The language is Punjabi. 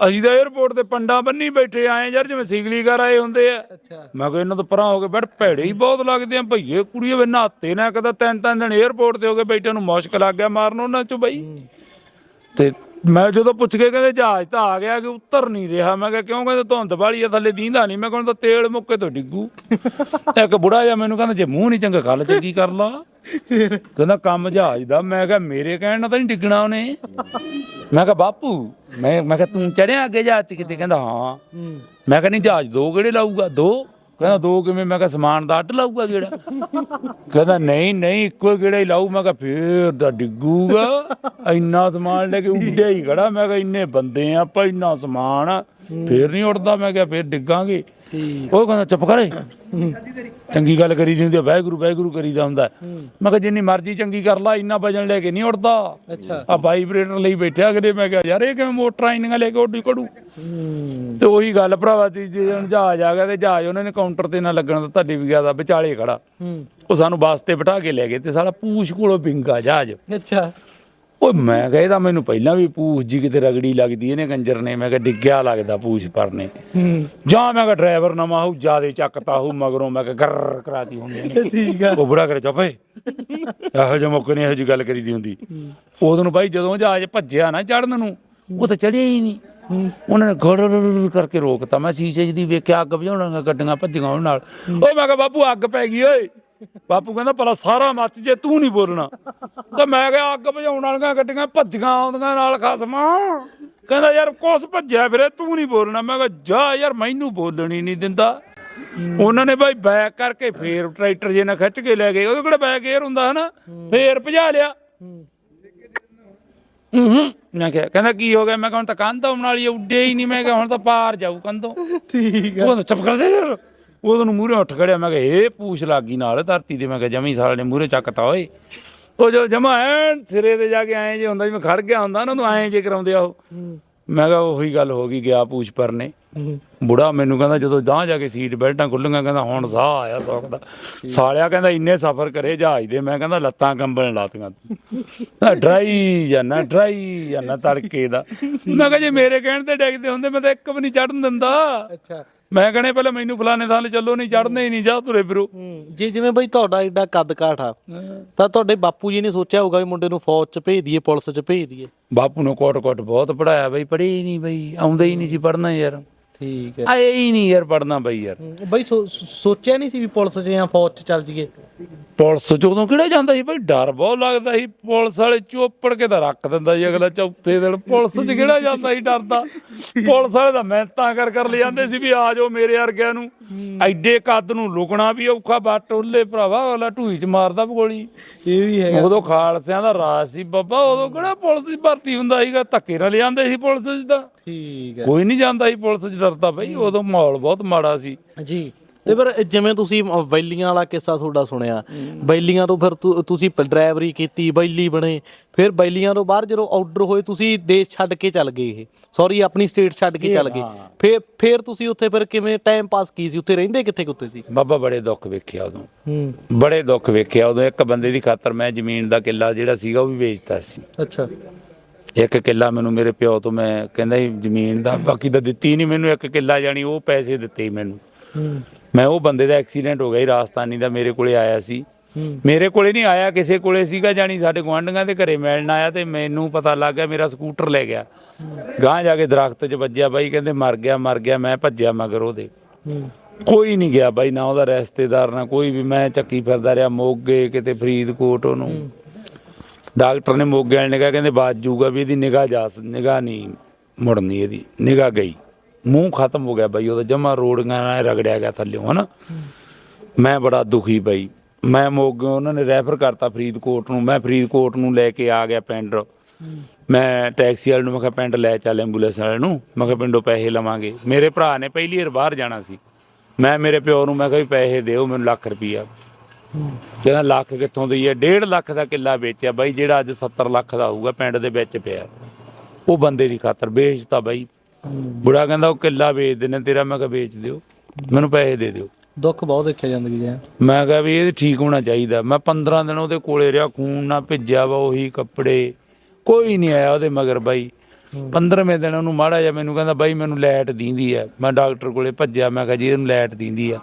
ਅਸੀਂ ਤਾਂ 에어ਪੋਰਟ ਤੇ ਪੰਡਾ ਬੰਨੀ ਬੈਠੇ ਆਏ ਯਾਰ ਜਿਵੇਂ ਸੀਗਲੀ ਘਰ ਆਏ ਹੁੰਦੇ ਆ। ਮੈਂ ਕਿਹਾ ਇਹਨਾਂ ਤੋਂ ਪਰਾਂ ਹੋ ਕੇ ਬੈਠ ਭੈੜੇ ਹੀ ਬਹੁਤ ਲੱਗਦੇ ਆ। ਭਈਏ ਕੁੜੀਏ ਵੇ ਨਹਾਤੇ ਨਾ ਕਦਾ ਤਿੰਨ ਤਿੰਨ ਦਿਨ 에어ਪੋਰਟ ਤੇ ਹੋ ਕੇ ਬੈਠੇ ਨੂੰ ਮੁਸ਼ਕ ਲੱਗ ਗਿਆ ਮਾਰਨ ਉਹਨਾਂ ਚ ਬਈ। ਤੇ ਮੈਂ ਜਦੋਂ ਪੁੱਛ ਕੇ ਕਹਿੰਦੇ ਜਹਾਜ਼ ਤਾਂ ਆ ਗਿਆ ਕਿ ਉੱਤਰ ਨਹੀਂ ਰਿਹਾ ਮੈਂ ਕਿਹਾ ਕਿਉਂ ਕਹਿੰਦੇ ਧੁੰਦ ਵਾਲੀ ਆ ਥੱਲੇ ਦੀਂਦਾ ਨਹੀਂ। ਮੈਂ ਕਹਿੰਦਾ ਤੇਲ ਮੁੱਕੇ ਤੋਂ ਡਿੱਗੂ। ਇੱਕ ਬੁੜਾ ਜਿਹਾ ਮੈਨੂੰ ਕਹਿੰਦਾ ਜੇ ਮੂੰਹ ਨਹੀਂ ਚੰਗਾ ਗੱਲ ਚੰਗੀ ਕਰ ਲਾ। ਕਹਿੰਦਾ ਕੰਮ ਜਹਾਜ਼ ਦਾ। ਮੈਂ ਕਿਹਾ, ਮੇਰੇ ਕਹਿਣ ਨਾਲ ਤਾਂ ਨਹੀਂ ਡਿੱਗਣਾ ਉਹਨੇ। ਮੈਂ ਕਿਹਾ, ਬਾਪੂ, ਮੈਂ ਮੈਂ ਕਿਹਾ, ਤੂੰ ਚੜਿਆ ਅੱਗੇ ਜਹਾਜ਼ 'ਚ ਕਿਤੇ? ਕਹਿੰਦਾ, ਹਾਂ। ਮੈਂ ਕਿਹਾ, ਨਹੀਂ, ਜਹਾਜ਼ ਦੋ ਕਿਹੜੇ ਲਾਊਗਾ? ਦੋ? ਕਹਿੰਦਾ, ਦੋ ਕਿਵੇਂ? ਮੈਂ ਕਿਹਾ, ਸਮਾਨ ਦਾ ਅੱਡ ਲਾਊਗਾ ਕਿਹੜਾ? ਕਹਿੰਦਾ, ਨਹੀਂ ਨਹੀਂ, ਇੱਕੋ ਹੀ ਕਿਹੜਾ ਹੀ ਲਾਊ। ਮੈਂ ਕਿਹਾ, ਫੇਰ ਤਾਂ ਡਿੱਗੂਗਾ। ਇੰਨਾ ਸਮਾਨ ਲੈ ਕੇ ਉੱਡਿਆ ਹੀ ਖੜਾ। ਮੈਂ ਕਿਹਾ, ਇੰਨੇ ਬੰਦੇ ਆ, ਆਪਾਂ ਇੰਨਾ ਸਮਾਨ ਆ। ਫੇਰ ਨਹੀਂ ਉੱਡਦਾ ਮੈਂ ਕਿਹਾ ਫੇਰ ਡਿੱਗਾਂਗੇ। ਉਹ ਕਹਿੰਦਾ ਚੁੱਪ ਕਰੇ ਚੰਗੀ ਗੱਲ ਕਰੀ ਦੀ ਹੁੰਦੀ ਆ ਵਾਹਿਗੁਰੂ ਵਾਹਿਗੁਰੂ ਕਰੀਦਾ ਹੁੰਦਾ। ਮੈਂ ਕਿਹਾ ਜਿੰਨੀ ਮਰਜ਼ੀ ਚੰਗੀ ਕਰ ਲਾ ਇੰਨਾ ਵਜਨ ਲੈ ਕੇ ਨਹੀਂ ਅੱਛਾ। ਆ ਵਾਈਬ੍ਰੇਟਰ ਲਈ ਬੈਠਿਆ ਕਦੇ ਮੈਂ ਕਿਹਾ ਯਾਰ ਇਹ ਕਿਵੇਂ ਮੋਟਰਾਂ ਇੰਨੀਆਂ ਲੈ ਕੇ ਉੱਡੀ ਕੜੂ ਹੂੰ। ਤੇ ਉਹੀ ਗੱਲ ਭਰਾਵਾ ਤੀ ਜੇ ਹੁਣ ਜਹਾਜ਼ ਆ ਗਿਆ ਤੇ ਜਹਾਜ਼ ਉਹਨਾਂ ਨੇ ਕਾਊਂਟਰ ਤੇ ਨਾ ਲੱਗਣ ਦਿੱਤਾ ਡਿੱਗਿਆ ਦਾ ਵਿਚਾਲੇ ਖੜਾ। ਹੂੰ। ਉਹ ਸਾਨੂੰ ਬੱਸ ਤੇ ਬਿਠਾ ਕੇ ਲੈ ਗਏ ਤੇ ਸਾਲਾ ਪੂਛ ਕੋਲੋਂ ਪਿੰਗਾ ਜਹਾਜ਼। ਅੱਛਾ। ਓਏ ਮੈਂ ਕਿਹਾ ਇਹਦਾ ਮੈਨੂੰ ਪਹਿਲਾਂ ਵੀ ਪੂਛ ਜੀ ਕਿਤੇ ਰਗੜੀ ਲੱਗਦੀ ਇਹਨੇ ਕੰਜਰ ਨੇ ਮੈਂ ਕਿਹਾ ਡਿੱਗਿਆ ਲੱਗਦਾ ਪੂਛ ਪਰਨੇ। ਹੂੰ। ਜਾਂ ਮੈਂ ਕਿਹਾ ਡਰਾਈਵਰ ਨਵਾਂ ਹੋਊ ਜਿਆਦੇ ਚੱਕਤਾ ਹੋਊ ਮਗਰੋਂ ਮੈਂ ਕਿਹਾ ਗਰ ਕਰਾਤੀ ਹੁੰਦੀ ਨੇ ਠੀਕ ਆ। ਉਹ ਬੁੜਾ ਕਰੇ ਚੁੱਪੇ ਇਹੋ ਜਿਹੇ ਮੌਕੇ ਨਹੀਂ ਇਹੋ ਜਿਹੀ ਗੱਲ ਕਰੀਦੀ ਹੁੰਦੀ। ਉਦੋਂ ਨੂੰ ਬਾਈ ਜਦੋਂ ਜਹਾਜ਼ ਭੱਜਿਆ ਨਾ ਚੜਨ ਨੂੰ ਉਹ ਤਾਂ ਚੜਿਆ ਹੀ ਨਹੀਂ। ਉਹਨਾਂ ਨੇ ਗੜ ਕਰਕੇ ਰੋਕਤਾ। ਮੈਂ ਸ਼ੀਸ਼ੇ ਦੀ ਵੇਖਿਆ ਅੱਗ ਬੁਝਾਉਣਾਂ ਗੱਡੀਆਂ ਭੱਜੀਆਂ ਉਹਨਾਂ ਨਾਲ। ਓ ਮੈਂ ਕਿਹਾ ਬਾਪੂ ਅੱਗ ਪੈ ਗਈ ਓਏ। ਬਾਪੂ ਕਹਿੰਦਾ ਭਲਾ ਸਾਰਾ ਮੱਚ ਜੇ ਤੂੰ ਨਹੀਂ ਬੋਲਣਾ। ਤੇ ਮੈਂ ਕਿਹਾ ਅੱਗ ਬੁਝਾਉਣ ਵਾਲੀਆਂ ਗੱਡੀਆਂ ਭੱਜੀਆਂ ਆਉਂਦੀਆਂ ਨਾਲ ਖਸਮਾ। ਕਹਿੰਦਾ ਯਾਰ ਕੁਛ ਭੱਜਿਆ ਫਿਰੇ ਤੂੰ ਨਹੀਂ ਬੋਲਣਾ। ਮੈਂ ਕਿਹਾ ਜਾ ਯਾਰ ਮੈਨੂੰ ਬੋਲਣੀ ਨਹੀਂ ਦਿੰਦਾ। ਉਹਨਾਂ ਨੇ ਭਾਈ ਬੈਕ ਕਰਕੇ ਫੇਰ ਟਰੈਕਟਰ ਜੇ ਨਾਲ ਖਿੱਚ ਕੇ ਲੈ ਗਏ। ਉਹਦੇ ਕੋਲ ਬੈਕ ਏਅਰ ਹੁੰਦਾ ਹਨਾ ਫੇਰ ਭਜਾ ਲਿਆ। ਹੂੰ ਮੈਂ ਕਿਹਾ ਕਹਿੰਦਾ ਕੀ ਹੋ ਗਿਆ? ਮੈਂ ਕਿਹਾ ਹੁਣ ਤਾਂ ਕੰਧ ਆਉਣ ਵਾਲੀ ਆ, ਉੱਡੇ ਹੀ ਨਹੀਂ। ਮੈਂ ਕਿਹਾ ਹੁਣ ਤਾਂ ਪਾਰ ਜਾਊ ਕੰਧੋਂ। ਠੀਕ ਉਹ ਚੁੱਪ ਕਰ ਦੇ ਯਾਰ। ਉਦੋਂ ਨੂੰ ਮੂਹਰੇ ਉੱਠ ਖੜਿਆ ਮੈਂ ਕਿਹਾ ਇਹ ਪੂਛ ਲੱਗੀ ਨਾਲ ਧਰਤੀ ਦੇ ਮੈਂ ਕਿਹਾ ਜਮੀ ਸਾਲ ਨੇ ਮੂਹਰੇ ਚੱਕਤਾ ਓਏ। ਉਹ ਜੋ ਜਮਾ ਐਨ ਸਿਰੇ ਤੇ ਜਾ ਕੇ ਆਏ ਜੇ ਹੁੰਦਾ ਜਿਵੇਂ ਖੜ ਗਿਆ ਹੁੰਦਾ ਨਾ ਉਹਨੂੰ ਐਂ ਜੇ ਕਰਾਉਂਦੇ ਆ ਉਹ। ਮੈਂ ਕਿਹਾ ਉਹੀ ਗੱਲ ਹੋ ਗਈ ਗਿਆ ਪੂਛ ਪਰਨੇ। ਬੁੜਾ ਮੈਨੂੰ ਕਹਿੰਦਾ ਜਦੋਂ ਜਾਂ ਜਾ ਕੇ ਸੀਟ ਬੈਲਟਾਂ ਖੁੱਲੀਆਂ ਕਹਿੰਦਾ ਹੁਣ ਸਾਹ ਆਇਆ ਸੌਖ ਦਾ। ਸਾਲਿਆ ਕਹਿੰਦਾ ਇੰਨੇ ਸਫ਼ਰ ਕਰੇ ਜਹਾਜ਼ ਦੇ। ਮੈਂ ਕਹਿੰਦਾ ਲੱਤਾਂ ਕੰਬਣ ਲਾਤੀਆਂ ਡਰਾਈ ਜਾਨਾ ਡਰਾਈ ਜਾਨਾ ਤੜਕੇ ਦਾ। ਮੈਂ ਕਿਹਾ ਜੇ ਮੇਰੇ ਕਹਿਣ ਤੇ ਡਿੱਗਦੇ ਹੁੰਦੇ ਮੈਂ ਤਾਂ ਇੱਕ ਵੀ ਨਹੀਂ ਚੜਨ ਦਿੰਦਾ। ਅੱਛਾ। ਮੈਂ ਕਹਣੇ ਪਹਿਲਾਂ ਮੈਨੂੰ ਫਲਾਣੇ ਥਾਂ ਲੈ ਚੱਲੋ ਨਹੀਂ ਚੜਨੇ ਹੀ ਨਹੀਂ ਜਾ ਤੁਰੇ ਫਿਰੋ। ਜੇ ਜਿਵੇਂ ਬਈ ਤੁਹਾਡਾ ਏਡਾ ਕੱਦ ਕਾਠ ਆ ਤਾਂ ਤੁਹਾਡੇ ਬਾਪੂ ਜੀ ਨੇ ਸੋਚਿਆ ਹੋਊਗਾ ਵੀ ਮੁੰਡੇ ਨੂੰ ਫੌਜ 'ਚ ਭੇਜ ਦਈਏ ਪੁਲਿਸ 'ਚ ਭੇਜ ਦਈਏ। ਬਾਪੂ ਨੂੰ ਕੋਟ ਕੋਟ ਬਹੁਤ ਪੜਾਇਆ ਬਈ ਪੜ੍ਹੇ ਹੀ ਨਹੀਂ ਬਈ ਆਉਂਦਾ ਹੀ ਨਹੀਂ ਸੀ ਪੜਨਾ ਯਾਰ। ਠੀਕ ਹੈ। ਆਏ ਹੀ ਨਹੀਂ ਯਾਰ ਪੜਨਾ ਬਈ ਯਾਰ। ਬਈ ਸੋ- ਸੋਚਿਆ ਨਹੀਂ ਸੀ ਵੀ ਪੁਲਿਸ 'ਚ ਜਾਂ ਫੌਜ 'ਚ ਚੱਲ ਜੀਏ ਪੁਲਿਸ ਚ ਉਦੋਂ ਕਿਹੜਾ ਜਾਂਦਾ ਸੀ ਬਈ? ਡਰ ਬਹੁਤ ਲੱਗਦਾ ਸੀ। ਪੁਲਿਸ ਵਾਲੇ ਚੋਪੜ ਕੇ ਤਾਂ ਰੱਖ ਦਿੰਦਾ ਸੀ ਅਗਲਾ ਚੌਥੇ ਦਿਨ। ਪੁਲਿਸ ਚ ਕਿਹੜਾ ਜਾਂਦਾ ਸੀ ਡਰਦਾ ਪੁਲਿਸ ਵਾਲੇ ਤਾਂ ਮਿਹਨਤਾਂ ਕਰ ਕਰ ਲੈ ਜਾਂਦੇ ਸੀ ਵੀ ਆ ਜਾਓ ਮੇਰੇ ਵਰਗਿਆਂ ਨੂੰ। ਐਡੇ ਕੱਦ ਨੂੰ ਲੁਕਣਾ ਵੀ ਔਖਾ ਬੱਟ ਉੱਲੇ ਭਰਾਵਾ ਅਗਲਾ ਢੂਈ ਚ ਮਾਰਦਾ ਗੋਲੀ ਇਹ ਵੀ ਹੈ ਉਦੋਂ ਖਾਲਸਿਆਂ ਦਾ ਰਾਜ ਸੀ ਬਾਬਾ ਉਦੋਂ ਕਿਹੜਾ ਪੁਲਿਸ ਦੀ ਭਰਤੀ ਹੁੰਦਾ ਸੀਗਾ? ਧੱਕੇ ਨਾਲ ਲਿਆਂਦੇ ਸੀ ਪੁਲਿਸ ਚ ਤਾਂ। ਠੀਕ ਕੋਈ ਨਹੀਂ ਜਾਂਦਾ ਸੀ ਪੁਲਿਸ ਚ ਡਰਦਾ ਬਈ। ਉਦੋਂ ਮਾਹੌਲ ਬਹੁਤ ਮਾੜਾ ਸੀ। ਹੈ ਜੀ। ਤੇ ਪਰ ਜਿਵੇਂ ਤੁਸੀਂ ਬੈਲੀਆਂ ਵਾਲਾ ਕਿੱਸਾ ਤੁਹਾਡਾ ਸੁਣਿਆ ਬੈਲੀਆਂ ਤੋਂ ਫਿਰ ਤੁਸੀਂ ਡਰਾਈਵਰੀ ਕੀਤੀ ਬੈਲੀ ਬਣੇ ਫਿਰ ਬੈਲੀਆਂ ਤੋਂ ਬਾਹਰ ਜਦੋਂ ਆਰਡਰ ਹੋਏ ਤੁਸੀਂ ਦੇਸ਼ ਛੱਡ ਕੇ ਚੱਲ ਗਏ ਇਹ। ਸੌਰੀ ਆਪਣੀ ਸਟੇਟ ਛੱਡ ਕੇ ਚੱਲ ਗਏ। ਫਿਰ ਫਿਰ ਤੁਸੀਂ ਉੱਥੇ ਫਿਰ ਕਿਵੇਂ ਟਾਈਮ ਪਾਸ ਕੀ ਸੀ? ਉੱਥੇ ਰਹਿੰਦੇ ਕਿੱਥੇ ਕੁੱਤੇ ਸੀ? ਬਾਬਾ ਬੜੇ ਦੁੱਖ ਵੇਖਿਆ ਉਦੋਂ। ਹੂੰ। ਬੜੇ ਦੁੱਖ ਵੇਖਿਆ ਉਦੋਂ। ਇੱਕ ਬੰਦੇ ਦੀ ਖਾਤਰ ਮੈਂ ਜ਼ਮੀਨ ਦਾ ਕਿੱਲਾ ਜਿਹੜਾ ਸੀਗਾ ਉਹ ਵੀ ਵੇਚਤਾ ਸੀ। ਅੱਛਾ। ਇੱਕ ਕਿੱਲਾ ਮੈਨੂੰ ਮੇਰੇ ਪਿਓ ਤੋਂ ਮੈਂ ਕਹਿੰਦਾ ਜ਼ਮੀਨ ਦਾ ਬਾਕੀ ਤਾਂ ਦਿੱਤੀ ਨਹੀਂ ਮੈਨੂੰ ਇੱਕ ਕਿੱਲਾ ਜਾਣੀ ਉਹ ਪੈਸੇ ਦਿੱਤੇ ਮੈਨੂੰ। ਮੈਂ ਉਹ ਬੰਦੇ ਦਾ ਐਕਸੀਡੈਂਟ ਹੋ ਗਿਆ ਸੀ, ਰਾਜਸਥਾਨੀ ਦਾ ਮੇਰੇ ਕੋਲੇ ਆਇਆ ਸੀ। ਮੇਰੇ ਕੋਲੇ ਨਹੀਂ ਆਇਆ, ਕਿਸੇ ਕੋਲੇ ਸੀਗਾ ਜਾਣੀ ਸਾਡੇ ਗੁਆਂਢੀਆਂ ਦੇ ਘਰੇ ਮਿਲਣ ਆਇਆ ਤੇ ਮੈਨੂੰ ਪਤਾ ਲੱਗ ਗਿਆ ਮੇਰਾ ਸਕੂਟਰ ਲੈ ਗਿਆ। ਗਾਂ ਜਾ ਕੇ ਦਰਖਤ 'ਚ ਵੱਜਿਆ ਬਾਈ, ਕਹਿੰਦੇ ਮਰ ਗਿਆ ਮਰ ਗਿਆ, ਮੈਂ ਭੱਜਿਆ ਮਗਰ ਉਹਦੇ। ਕੋਈ ਨਹੀਂ ਗਿਆ ਬਾਈ, ਨਾ ਉਹਦਾ ਰਿਸ਼ਤੇਦਾਰ, ਨਾ ਕੋਈ ਵੀ, ਮੈਂ ਚੱਕੀ ਫਿਰਦਾ ਰਿਹਾ ਮੋਗੇ, ਕਿਤੇ ਫਰੀਦਕੋਟ ਉਹਨੂੰ। ਡਾਕਟਰ ਨੇ ਮੋਗੇ ਵਾਲੇ ਨੇ ਕਿਹਾ, ਕਹਿੰਦੇ ਬਾਜ ਜੂਗਾ ਵੀ ਇਹਦੀ ਨਿਗਾਹ ਜਾ, ਨਿਗਾਹ ਨਹੀਂ ਮੁੜਨੀ ਇਹਦੀ, ਨਿਗਾਹ ਗਈ। ਮੂੰਹ ਖਤਮ ਹੋ ਗਿਆ ਬਾਈ, ਉਹਦਾ ਜਮਾ ਰੋੜੀਆਂ ਨਾਲ ਰਗੜਿਆ ਗਿਆ ਥੱਲਿਓਂ, ਹਨਾ? ਮੈਂ ਬੜਾ ਦੁਖੀ ਬਾਈ। ਮੈਂ ਮੋਗੇ, ਉਹਨਾਂ ਨੇ ਰੈਫਰ ਕਰਤਾ ਫਰੀਦਕੋਟ ਨੂੰ। ਮੈਂ ਫਰੀਦਕੋਟ ਨੂੰ ਲੈ ਕੇ ਆ ਗਿਆ ਪਿੰਡ। ਮੈਂ ਟੈਕਸੀ ਵਾਲੇ ਨੂੰ, ਮੈਂ ਕਿਹਾ, ਪਿੰਡ ਲੈ ਚੱਲ ਐਂਬੂਲੈਂਸ ਵਾਲੇ ਨੂੰ। ਮੈਂ ਕਿਹਾ, ਪਿੰਡੋਂ ਪੈਸੇ ਲਵਾਂਗੇ। ਮੇਰੇ ਭਰਾ ਨੇ ਪਹਿਲੀ ਵਾਰ ਬਾਹਰ ਜਾਣਾ ਸੀ। ਮੈਂ ਮੇਰੇ ਪਿਓ ਨੂੰ, ਮੈਂ ਕਿਹਾ, ਵੀ ਪੈਸੇ ਦਿਓ, ਮੈਨੂੰ ਲੱਖ ਰੁਪਈਆ। ਕਹਿੰਦਾ, ਲੱਖ ਕਿੱਥੋਂ ਦਈਏ? 1.5 ਲੱਖ ਦਾ ਕਿੱਲਾ ਵੇਚਿਆ ਬਾਈ, ਜਿਹੜਾ ਅੱਜ 70 ਲੱਖ ਦਾ ਹੋਊਗਾ ਪਿੰਡ ਦੇ ਵਿੱਚ ਪਿਆ। ਉਹ ਬੰਦੇ ਦੀ ਖਾਤਰ ਵੇਚਤਾ ਬਾਈ। ਬੁੜਾ ਕਹਿੰਦਾ ਉਹ ਕਿੱਲਾ ਵੇਚ ਦੇਣਾ ਤੇਰਾ ਮੈਂ ਕਿਹਾ ਵੇਚ ਦਿਓ ਮੈਨੂੰ ਪੈਸੇ ਦੇ ਦਿਓ। ਦੁੱਖ ਬਹੁਤ ਦੇਖਿਆ ਜ਼ਿੰਦਗੀ 'ਚ। ਮੈਂ ਕਿਹਾ ਵੀ ਇਹ ਠੀਕ ਹੋਣਾ ਚਾਹੀਦਾ। ਮੈਂ 15 ਦਿਨ ਉਹਦੇ ਕੋਲੇ ਰਿਹਾ ਖੂਨ ਨਾ ਭਿੱਜਿਆ ਵਾ ਉਹੀ ਕੱਪੜੇ ਕੋਈ ਨਹੀਂ ਆਇਆ ਉਹਦੇ ਮਗਰ ਬਾਈ। 15ਵੇਂ ਦਿਨ ਉਹਨੂੰ ਮਾੜਾ ਜਿਹਾ ਮੈਨੂੰ ਕਹਿੰਦਾ ਬਾਈ ਮੈਨੂੰ ਲਾਈਟ ਦੀਂਦੀ ਆ। ਮੈਂ ਡਾਕਟਰ ਕੋਲੇ ਭੱਜਿਆ ਮੈਂ ਕਿਹਾ ਜੀ ਇਹਨੂੰ ਲਾਈਟ ਦੀਂਦੀ ਆ।